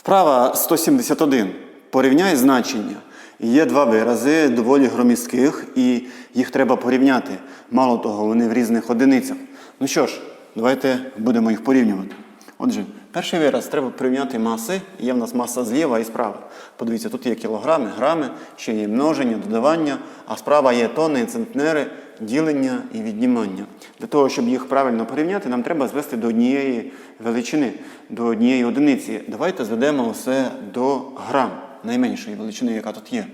Вправа 171. Порівняй значення. Є два вирази, доволі громістких, і їх треба порівняти. Мало того, вони в різних одиницях. Ну що ж, давайте будемо їх порівнювати. Отже, перший вираз треба порівняти маси. Є в нас маса зліва і справа. Подивіться, тут є кілограми, грами, ще є множення, додавання, а справа є тонни, центнери, ділення і віднімання. Для того, щоб їх правильно порівняти, нам треба звести до однієї величини, до однієї одиниці. Давайте зведемо усе до грам, найменшої величини, яка тут є.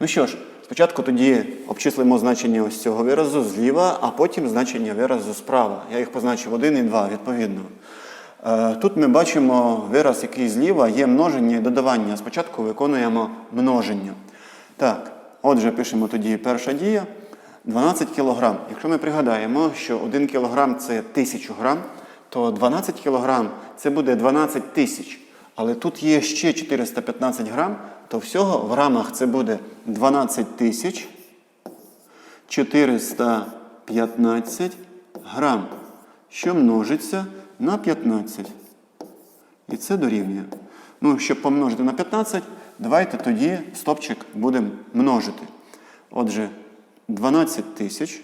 Ну що ж, спочатку тоді обчислимо значення ось цього виразу зліва, а потім значення виразу справа. Я їх позначив 1 і 2 відповідно. Е, Тут ми бачимо вираз, який зліва є множення і додавання. Спочатку виконуємо множення. Так, отже, пишемо тоді перша дія. 12 кг. Якщо ми пригадаємо, що 1 кг це 1000 грам, то 12 кг це буде 12 тисяч. Але тут є ще 415 грам, то всього в грамах це буде 12 тисяч 415 грам, що множиться на 15. І це дорівнює. Ну, щоб помножити на 15, давайте тоді стопчик будемо множити. Отже, 12 тисяч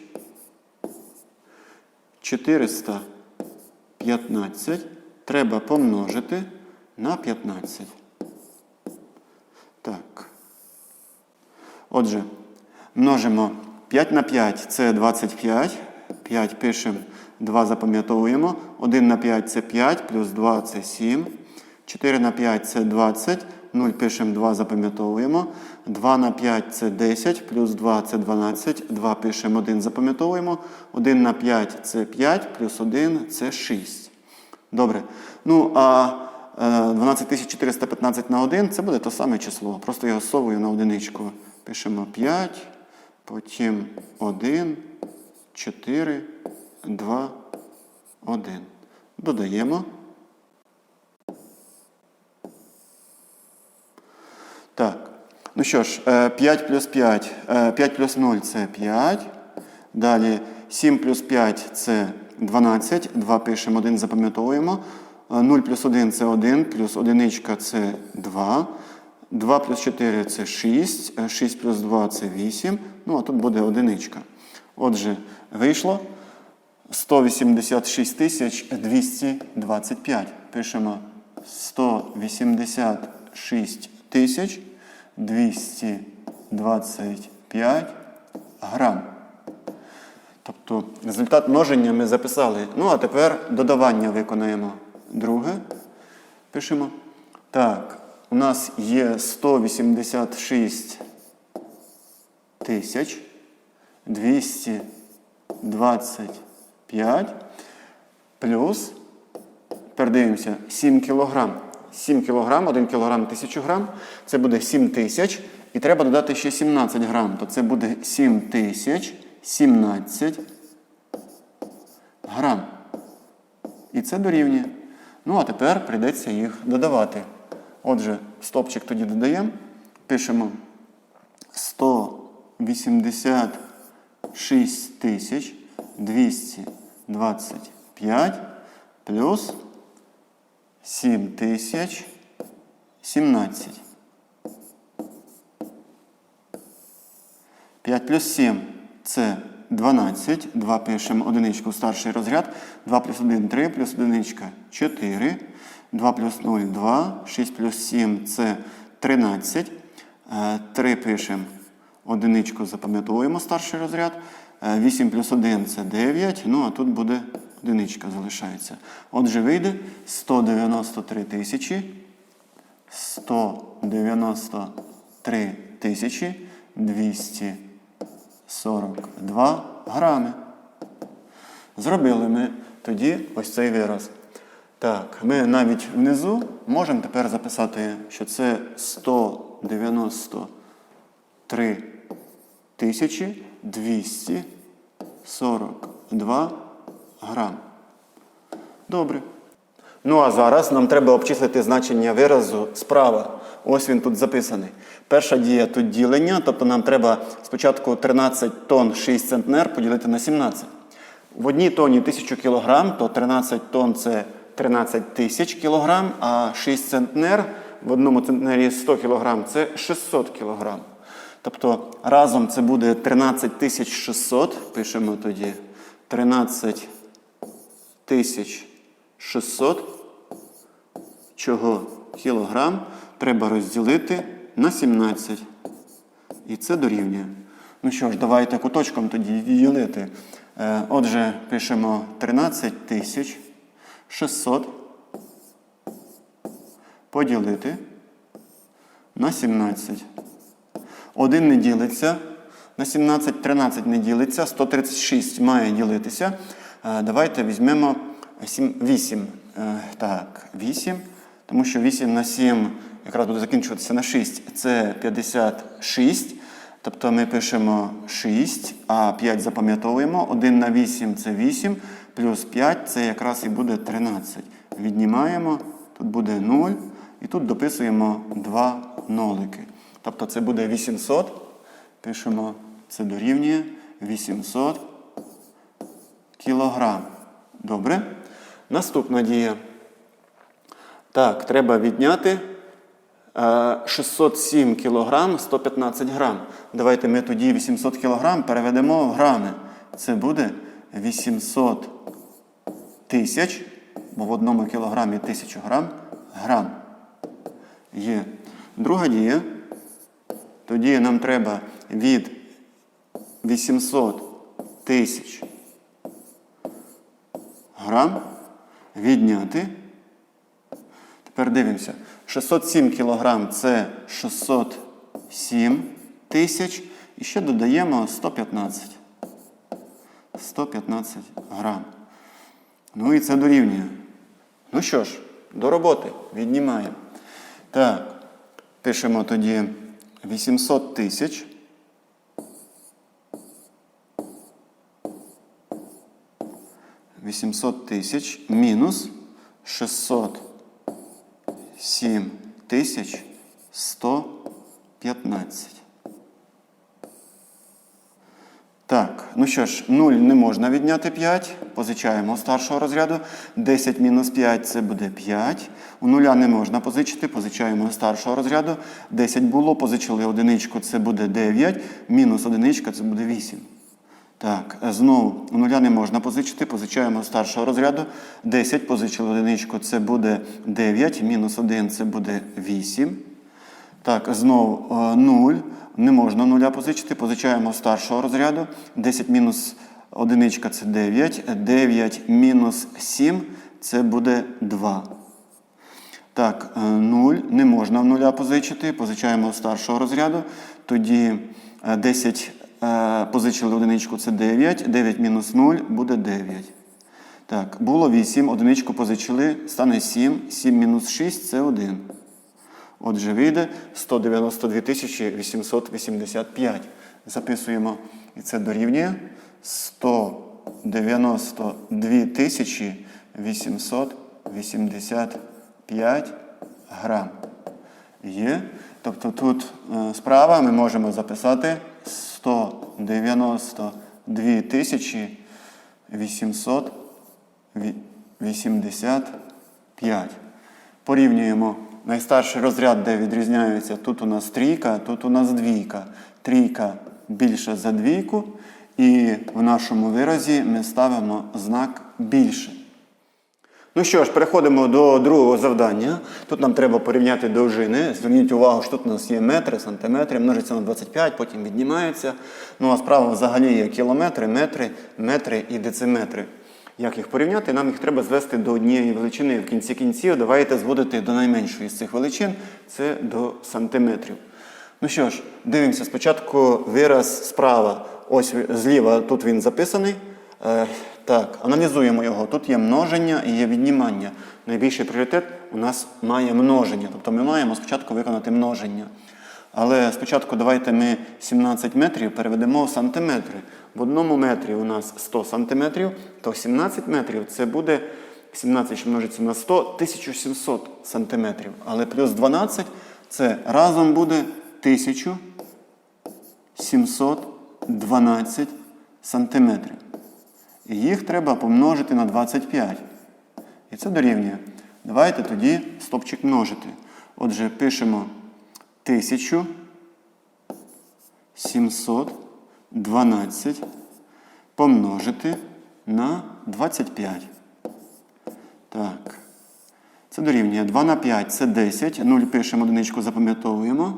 415 треба помножити на 15. Так. Отже, множимо 5 на 5 це 25. 5 пишемо, 2 запам'ятовуємо. 1 на 5 це 5, плюс 2 це 7. 4 на 5 це 20. 0 пишемо, 2 запам'ятовуємо. 2 на 5 це 10, плюс 2 це 12. 2 пишемо, 1 запам'ятовуємо. 1 на 5 це 5, плюс 1 це 6. Добре. Ну, а е, 12415 на 1 це буде те саме число. Просто я совую на одиничку. Пишемо 5, потім 1, 4, 2, 1. Додаємо. Так. Ну що ж, е, 5 плюс 5. е, 5 плюс 0 це 5. Далі 7 плюс 5 це 12. 2 пишемо, 1 запам'ятовуємо. Е, 0 плюс 1 це 1, плюс 1 це 2. 2 плюс 4 це 6. е, 6 плюс 2 це 8. Ну, а тут буде одиничка. Отже, вийшло 186 тисяч 225. Пишемо 186 тисяч 225 грам. Тобто результат множення ми записали. Ну, а тепер додавання виконаємо друге. Пишемо. Так, у нас є 186 тисяч 225 плюс, тепер дивимося, 7 кілограм. 7 кілограм, 1 кілограм 1000 грам, це буде 7 тисяч. І треба додати ще 17 грам, то це буде 7 тисяч 17 грам. І це дорівнює. Ну, а тепер прийдеться їх додавати. Отже, стопчик тоді додаємо. Пишемо 186 тисяч 225 плюс 7 тисяч 17. 5 плюс 7 це 12. 2 пишемо одиничку в старший розряд. 2 плюс 1 3, плюс одиничка 4. 2 плюс 0 2. 6 плюс 7 це 13. 3 пишемо одиничку, запам'ятовуємо старший розряд. 8 плюс 1 це 9. Ну, а тут буде одиничка залишається. Отже, вийде 193 тисячі 193 тисячі 242 грами. Зробили ми тоді ось цей вираз. Так, ми навіть внизу можемо тепер записати, що це 193 тисячі 242 грам. Добре. Ну а зараз нам треба обчислити значення виразу справа. Ось він тут записаний. Перша дія тут ділення, тобто нам треба спочатку 13 тонн 6 центнер поділити на 17. В одній тоні 1000 кг, то 13 тонн це 13 тисяч кілограм, а 6 центнер в одному центнері 100 кілограм це 600 кілограм. Тобто разом це буде 13 600. Пишемо тоді 13 тисяч 600 чого кілограм треба розділити на 17. І це дорівнює. Ну що ж, давайте куточком тоді ділити. Е, Отже, пишемо 13 тисяч 600 поділити на 17. Один не ділиться. На 17, 13 не ділиться, 136 має ділитися. Е, Давайте візьмемо 7, 8. Е, Так, 8. Тому що 8 на 7 якраз буде закінчуватися на 6. Це 56. Тобто ми пишемо 6, а 5 запам'ятовуємо. 1 на 8 це 8, плюс 5 це якраз і буде 13. Віднімаємо, тут буде 0, і тут дописуємо 2 нолики. Тобто це буде 800. Пишемо, це дорівнює 800 кілограм. Добре? Наступна дія. Так, треба відняти е, 607 кілограм 115 грам. Давайте ми тоді 800 кілограм переведемо в грами. Це буде 800 тисяч, бо в одному кілограмі 1000 грам, грам. Є. Друга дія. Тоді нам треба від 800 тисяч грам відняти. Тепер дивимося. 607 кілограм це 607 тисяч. І ще додаємо 115. 115 грам. Ну і це дорівнює. Ну що ж, до роботи віднімаємо. Так, пишемо тоді 800 тисяч. Вісімсот тисяч мінус 607 тисяч 115. Так, ну що ж, 0 не можна відняти 5. Позичаємо старшого розряду. 10 мінус 5 це буде 5. У нуля не можна позичити, позичаємо старшого розряду. 10 було, позичили одиничку, це буде 9. Мінус одиничка це буде 8. Так, знову у нуля не можна позичити, позичаємо старшого розряду. 10 позичили одиничку, це буде 9, мінус 1 це буде 8. Так, знову 0. Не можна нуля позичити, позичаємо старшого розряду. 10 мінус одиничка це 9. 9 мінус 7 це буде 2. Так, 0 не можна в нуля позичити, позичаємо старшого розряду. Тоді е, 10 е, позичили одиничку, це 9. 9 мінус 0 буде 9. Так, було 8, одиничку позичили, стане 7. 7 мінус 6 це 1. Отже, вийде 192 885. Записуємо, і це дорівнює 192 885 грам. Є. Тобто тут е, справа ми можемо записати 192 тисячі 885. Порівнюємо найстарший розряд, де відрізняються. Тут у нас трійка, тут у нас двійка. Трійка більша за двійку. І в нашому виразі ми ставимо знак більше. Ну що ж, переходимо до другого завдання. Тут нам треба порівняти довжини. Зверніть увагу, що тут у нас є метри, сантиметри, множиться на 25, потім віднімається. Ну а справа взагалі є кілометри, метри, метри і дециметри. Як їх порівняти? Нам їх треба звести до однієї величини. В кінці кінців давайте зводити до найменшої з цих величин, це до сантиметрів. Ну що ж, дивимося спочатку вираз справа. Ось зліва тут він записаний. Е, так, аналізуємо його. Тут є множення і є віднімання. Найбільший пріоритет у нас має множення. Тобто ми маємо спочатку виконати множення. Але спочатку давайте ми 17 метрів переведемо в сантиметри. В одному метрі у нас 100 сантиметрів, то 17 метрів це буде 17, що множиться на 100, 1700 сантиметрів. Але плюс 12 це разом буде 1712 сантиметрів. І їх треба помножити на 25. І це дорівнює. Давайте тоді стопчик множити. Отже, пишемо 1712 помножити на 25. Так. Це дорівнює 2 на 5 це 10. 0 пишемо, одиничку запам'ятовуємо.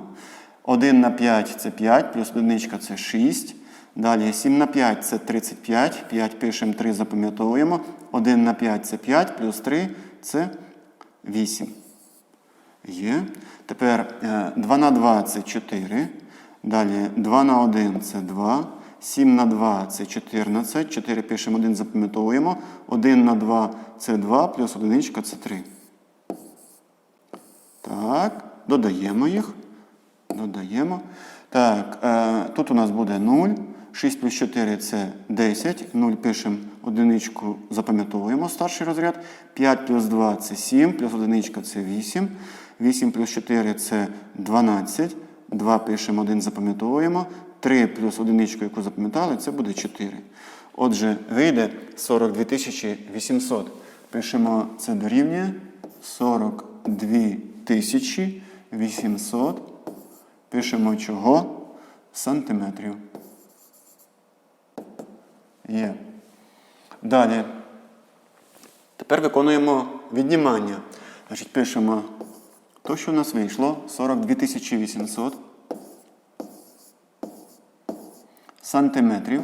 1 на 5 це 5, плюс одиничка це 6. Далі 7 на 5 це 35. 5 пишемо, 3 запам'ятовуємо. 1 на 5 це 5, плюс 3 це 8. Є. Тепер е, 2 на 2 це 4. Далі 2 на 1 це 2. 7 на 2 це 14. 4 пишемо, 1 запам'ятовуємо. 1 на 2 це 2, плюс одиничка це 3. Так, додаємо їх. Додаємо. Так, е, тут у нас буде 0. 6 плюс 4 це 10. 0 пишемо одиничку, запам'ятовуємо старший розряд. 5 плюс 2 це 7, плюс одиничка це 8. 8 плюс 4 це 12. 2 пишемо, 1 запам'ятовуємо. 3 плюс одиничку, яку запам'ятали, це буде 4. Отже, вийде 42 800. Пишемо, це дорівнює 42 800. Пишемо чого? Сантиметрів. Є. Далі. Тепер виконуємо віднімання. Значить, пишемо то, що у нас вийшло, 42 800 сантиметрів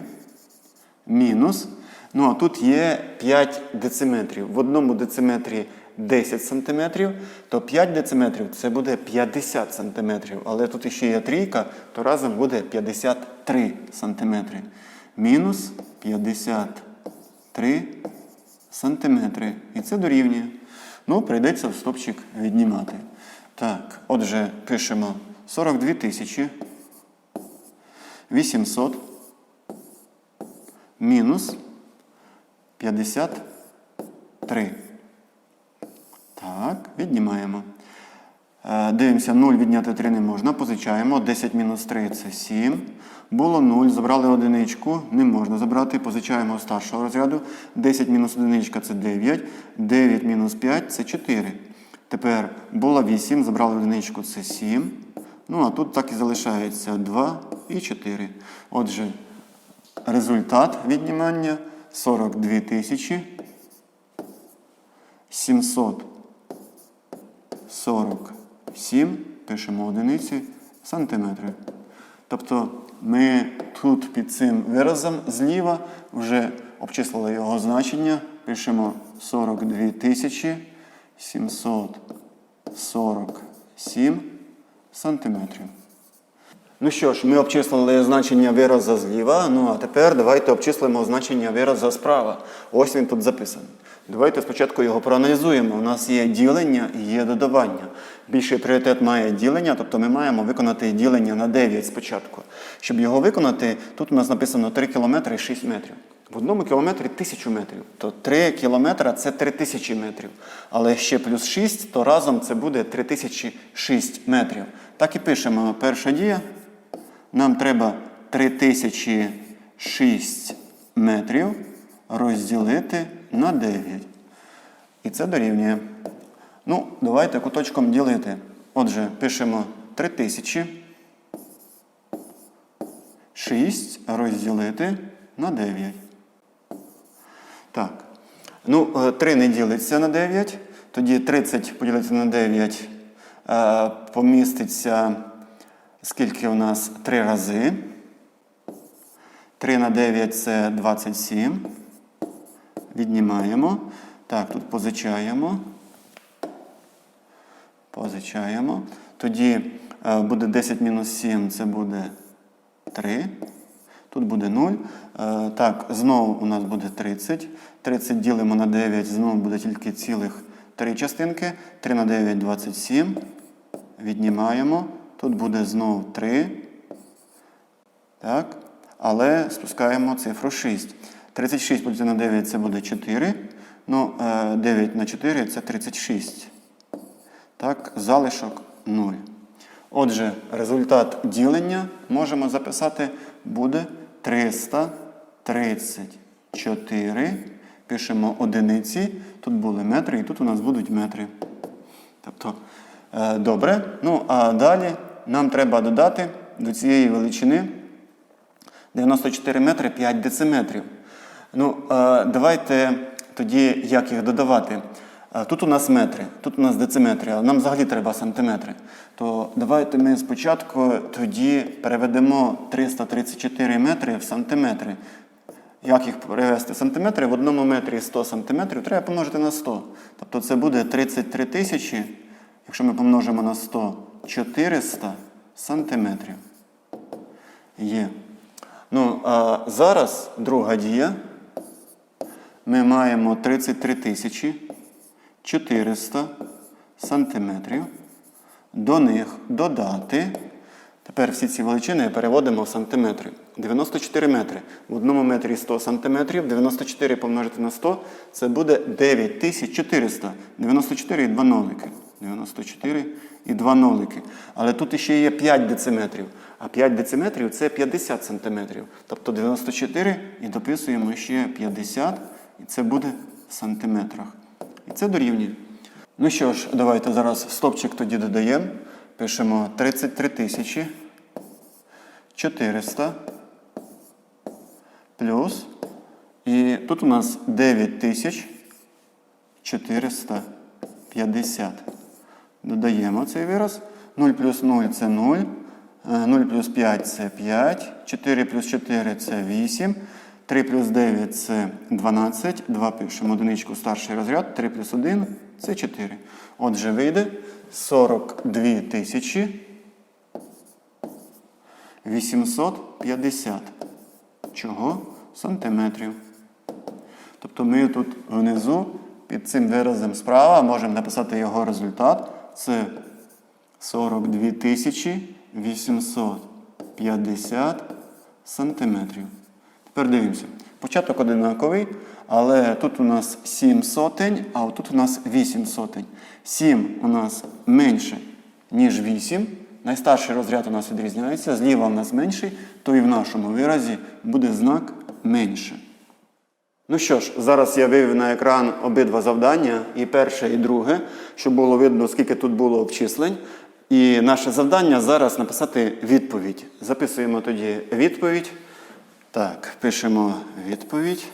мінус. Ну, а тут є 5 дециметрів. В одному дециметрі 10 сантиметрів, то 5 дециметрів це буде 50 сантиметрів. Але тут ще є трійка, то разом буде 53 сантиметри. Мінус 53 сантиметри. І це дорівнює. Ну, прийдеться в стопчик віднімати. Так, отже, пишемо 42 тисячі 800 мінус 53. Так, віднімаємо. Е, Дивимося, 0 відняти 3 не можна. Позичаємо. 10 мінус 3 це 7. Було 0. Забрали одиничку. Не можна забрати. Позичаємо старшого розряду. 10 мінус одиничка це 9. 9 мінус 5 це 4. Тепер було 8. Забрали одиничку це 7. Ну, а тут так і залишається 2 і 4. Отже, результат віднімання 42 тисячі 747, пишемо одиниці, сантиметри. Тобто ми тут під цим виразом зліва вже обчислили його значення, пишемо 42 тисячі 747 сантиметрів. Ну що ж, ми обчислили значення вираза зліва. Ну а тепер давайте обчислимо значення вираза справа. Ось він тут записаний. Давайте спочатку його проаналізуємо. У нас є ділення і є додавання. Більший пріоритет має ділення, тобто ми маємо виконати ділення на 9 спочатку. Щоб його виконати, тут у нас написано 3 кілометри і 6 метрів. В одному кілометрі 1000 метрів. То 3 кілометри це 3000 метрів. Але ще плюс 6, то разом це буде 3006 метрів. Так і пишемо. Перша дія. Нам треба 3006 метрів розділити на 9. І це дорівнює. Ну, давайте куточком ділити. Отже, пишемо 3006 розділити на 9. Так. Ну, 3 не ділиться на 9. Тоді 30 поділити на 9 е, поміститься. Скільки у нас 3 рази? 3 на 9 це 27. Віднімаємо. Так, тут позичаємо. Позичаємо. Тоді е, буде 10 мінус 7, це буде 3. Тут буде 0. Е, так, знову у нас буде 30. 30 ділимо на 9, знову буде тільки цілих 3 частинки. 3 на 9 27. Віднімаємо. Тут буде знову 3. Так. Але спускаємо цифру 6. 36 поділити на 9 це буде 4. Ну, е, 9 на 4 це 36. Так, залишок 0. Отже, результат ділення можемо записати буде 334 пишемо одиниці, тут були метри, і тут у нас будуть метри. Тобто, е, добре. Ну, а далі нам треба додати до цієї величини 94 метри 5 дециметрів. Ну, е, давайте тоді як їх додавати. Тут у нас метри, тут у нас дециметри, а нам взагалі треба сантиметри. То давайте ми спочатку тоді переведемо 334 метри в сантиметри. Як їх перевести сантиметри? В одному метрі 100 сантиметрів треба помножити на 100. Тобто це буде 33 тисячі, якщо ми помножимо на 100, 400 сантиметрів. Є. Ну, а зараз друга дія. Ми маємо 33 тисячі 400 сантиметрів. До них додати. Тепер всі ці величини переводимо в сантиметри. 94 метри. В одному метрі 100 сантиметрів. 94 помножити на 100 це буде 9400. 94 і 2 нолики. 94 і 2 нолики. Але тут ще є 5 дециметрів. А 5 дециметрів це 50 сантиметрів. Тобто 94 і дописуємо ще 50, і це буде в сантиметрах. Це дорівнює. Ну що ж, давайте зараз стопчик тоді додаємо. Пишемо 33 тисячі 400 плюс. І тут у нас 9 тисяч 450. Додаємо цей вираз. 0 плюс 0 це 0. е, 0 плюс 5 це 5. 4 плюс 4 це 8. 3 плюс 9 це 12. 2 пишемо одиничку старший розряд. 3 плюс 1 це 4. Отже, вийде 42 тисячі 850. Чого? Сантиметрів. Тобто ми тут внизу під цим виразом справа можемо написати його результат. Це 42 тисячі 850 сантиметрів. Тепер дивимося. Початок одинаковий, але тут у нас 7 сотень, а тут у нас 8 сотень. 7 у нас менше, ніж 8. Найстарший розряд у нас відрізняється, зліва у нас менший, то і в нашому виразі буде знак менше. Ну що ж, зараз я вивів на екран обидва завдання, і перше, і друге, щоб було видно, скільки тут було обчислень. І наше завдання зараз написати відповідь. Записуємо тоді відповідь. Так, пишемо відповідь.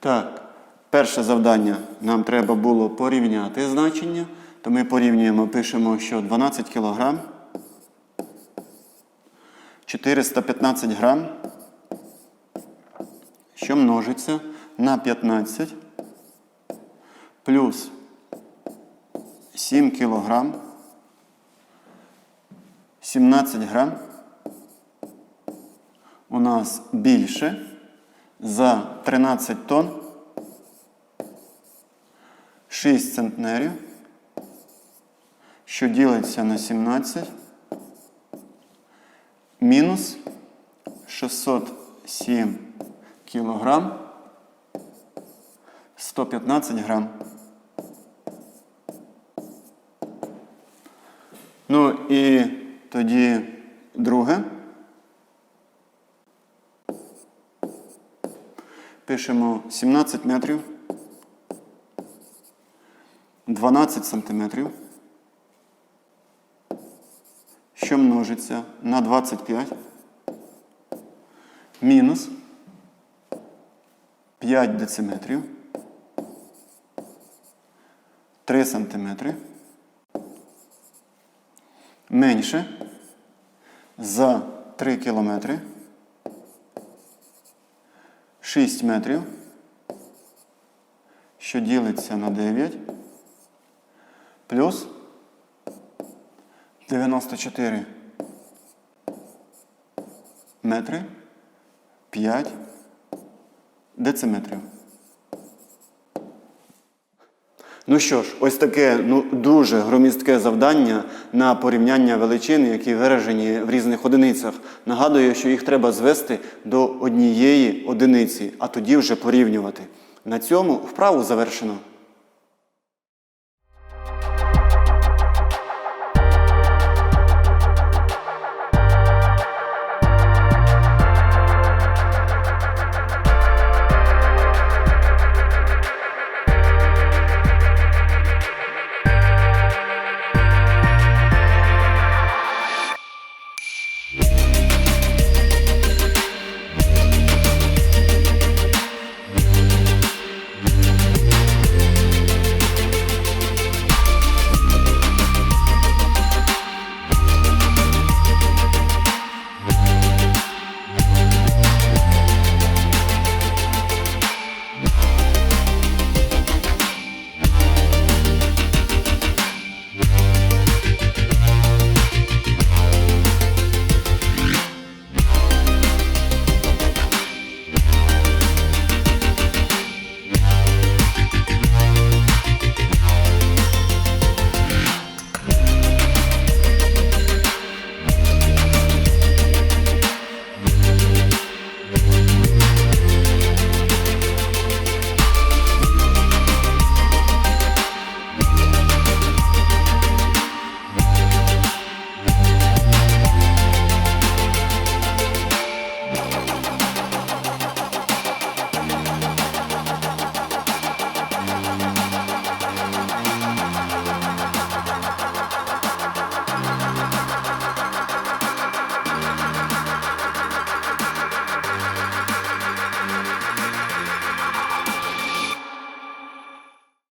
Так, перше завдання нам треба було порівняти значення. То ми порівнюємо, пишемо, що 12 кг 415 грам що множиться на 15 плюс 7 кілограм 17 грам у нас більше за 13 тонн. 6 центнерів, що ділиться на 17 мінус 607 кілограм. 115 грам. Ну і тоді друге. Пишемо 17 метрів, 12 сантиметрів, що множиться на 25, мінус 5 дециметрів, 3 сантиметри, менше за 3 кілометри, 6 метрів, що ділиться на 9, плюс 94 метри 5 дециметрів. Ну що ж, ось таке ну, дуже громістке завдання на порівняння величин, які виражені в різних одиницях. Нагадую, що їх треба звести до однієї одиниці, а тоді вже порівнювати. На цьому вправу завершено.